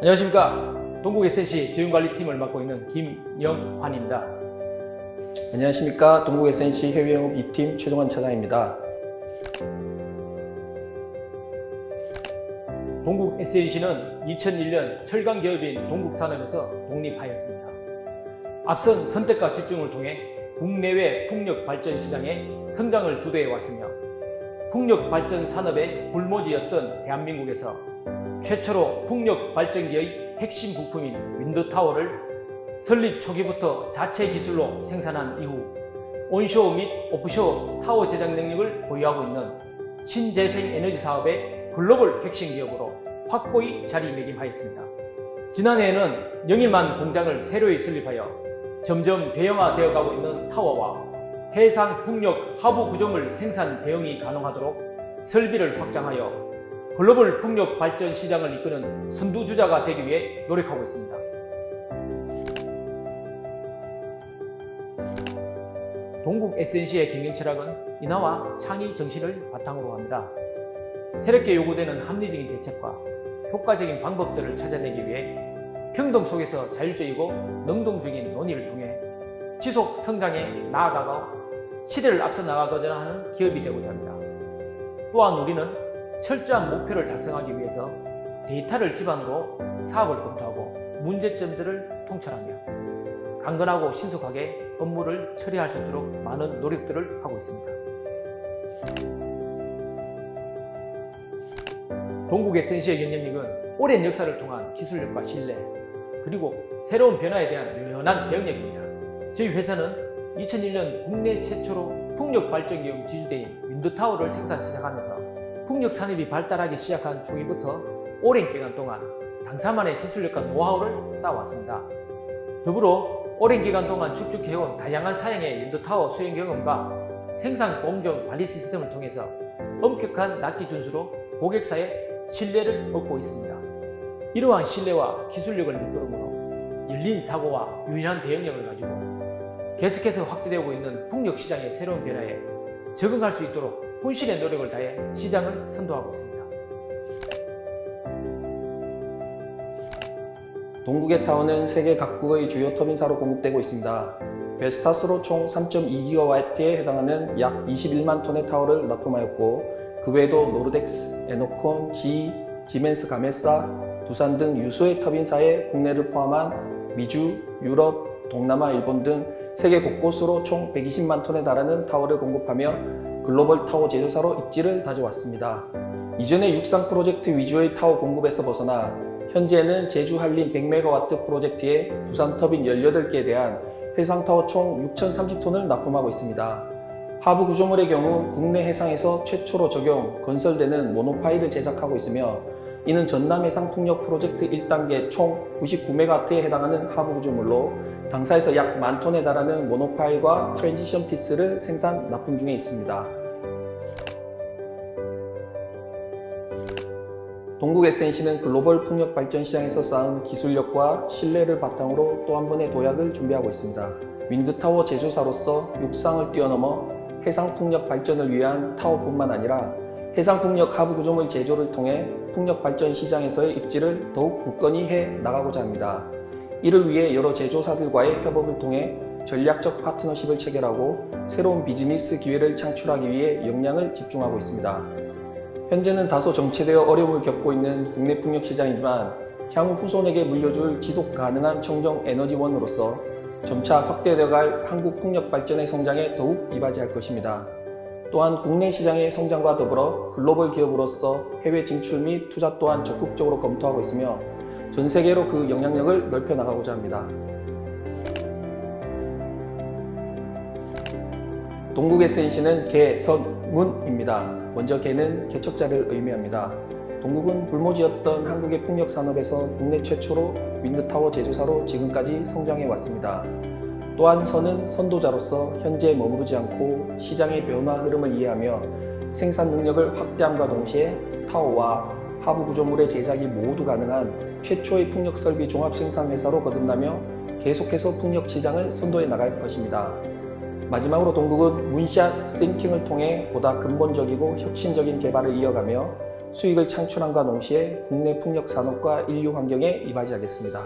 안녕하십니까 동국 SNC 재윤관리팀을 맡고 있는 김영환입니다. 안녕하십니까 동국 SNC 해외영업 2팀 최종환 차장입니다. 동국 SNC는 2001년 철강 기업인 동국산업에서 독립하였습니다. 앞선 선택과 집중을 통해 국내외 풍력 발전 시장의 성장을 주도해 왔으며 풍력 발전 산업의 불모지였던 대한민국에서 최초로 풍력 발전기의 핵심 부품인 윈드타워를 설립 초기부터 자체 기술로 생산한 이후 온쇼어 및 오프쇼어 타워 제작 능력을 보유하고 있는 신재생 에너지 사업의 글로벌 핵심 기업으로 확고히 자리매김하였습니다. 지난해에는 영일만 공장을 새로이 설립하여 점점 대형화되어 가고 있는 타워와 해상 풍력 하부 구조물 생산 대응이 가능하도록 설비를 확장하여 글로벌 풍력 발전 시장을 이끄는 선두주자가 되기 위해 노력하고 있습니다. 동국 SNC의 경영 철학은 인하와 창의 정신을 바탕으로 합니다. 새롭게 요구되는 합리적인 대책과 효과적인 방법들을 찾아내기 위해 평등 속에서 자율적이고 능동적인 논의를 통해 지속 성장에 나아가고 시대를 앞서 나가고자 하는 기업이 되고자 합니다. 또한 우리는 철저한 목표를 달성하기 위해서 데이터를 기반으로 사업을 검토하고 문제점들을 통찰하며 강건하고 신속하게 업무를 처리할 수 있도록 많은 노력들을 하고 있습니다. 동국 SNC의 경쟁력은 오랜 역사를 통한 기술력과 신뢰, 그리고 새로운 변화에 대한 유연한 대응력입니다. 저희 회사는 2001년 국내 최초로 풍력 발전기용 지주대인 윈드타워를 생산 시작하면서 풍력 산업이 발달하기 시작한 초기부터 오랜 기간 동안 당사만의 기술력과 노하우를 쌓아왔습니다. 더불어 오랜 기간 동안 축적해온 다양한 사양의 윈드타워 수행 경험과 생산 공정 관리 시스템을 통해서 엄격한 납기 준수로 고객사의 신뢰를 얻고 있습니다. 이러한 신뢰와 기술력을 이끌음으로 열린 사고와 유연한 대응력을 가지고 계속해서 확대되고 있는 풍력 시장의 새로운 변화에 적응할 수 있도록 혼신의 노력을 다해 시장을 선도하고 있습니다. 동국의 타워는 세계 각국의 주요 터빈사로 공급되고 있습니다. 베스타스로 총 3.2GW에 해당하는 약 21만 톤의 타워를 납품하였고 그 외에도 노르덱스, 에노콘, 지, 지멘스 가메사, 두산 등 유수의 터빈사의 국내를 포함한 미주, 유럽, 동남아, 일본 등 세계 곳곳으로 총 120만 톤에 달하는 타워를 공급하며 글로벌 타워 제조사로 입지를 다져왔습니다. 이전의 육상 프로젝트 위주의 타워 공급에서 벗어나 현재는 제주 한림 100메가와트 프로젝트에 두산 터빈 18개에 대한 해상 타워 총 6,030톤을 납품하고 있습니다. 하부 구조물의 경우 국내 해상에서 최초로 적용, 건설되는 모노파일을 제작하고 있으며 이는 전남 해상 풍력 프로젝트 1단계 총 99메가와트에 해당하는 하부 구조물로 당사에서 약 만 톤에 달하는 모노파일과 트랜지션 피스를 생산 납품 중에 있습니다. 동국 SNC는 글로벌 풍력 발전 시장에서 쌓은 기술력과 신뢰를 바탕으로 또 한 번의 도약을 준비하고 있습니다. 윈드타워 제조사로서 육상을 뛰어넘어 해상 풍력 발전을 위한 타워뿐만 아니라 해상 풍력 하부 구조물 제조를 통해 풍력 발전 시장에서의 입지를 더욱 굳건히 해 나가고자 합니다. 이를 위해 여러 제조사들과의 협업을 통해 전략적 파트너십을 체결하고 새로운 비즈니스 기회를 창출하기 위해 역량을 집중하고 있습니다. 현재는 다소 정체되어 어려움을 겪고 있는 국내 풍력 시장이지만 향후 후손에게 물려줄 지속 가능한 청정 에너지원으로서 점차 확대되어갈 한국 풍력 발전의 성장에 더욱 이바지할 것입니다. 또한 국내 시장의 성장과 더불어 글로벌 기업으로서 해외 진출 및 투자 또한 적극적으로 검토하고 있으며 전 세계로 그 영향력을 넓혀 나가고자 합니다. 동국 SNC는 개 선 문입니다. 먼저 개는 개척자를 의미합니다. 동국은 불모지였던 한국의 풍력 산업에서 국내 최초로 윈드타워 제조사로 지금까지 성장해 왔습니다. 또한 선은 선도자로서 현재 머무르지 않고 시장의 변화 흐름을 이해하며 생산 능력을 확대함과 동시에 타워와 하부 구조물의 제작이 모두 가능한 최초의 풍력 설비 종합 생산 회사로 거듭나며 계속해서 풍력 시장을 선도해 나갈 것입니다. 마지막으로 동국은 문샷 싱킹을 통해 보다 근본적이고 혁신적인 개발을 이어가며 수익을 창출함과 동시에 국내 풍력 산업과 인류 환경에 이바지하겠습니다.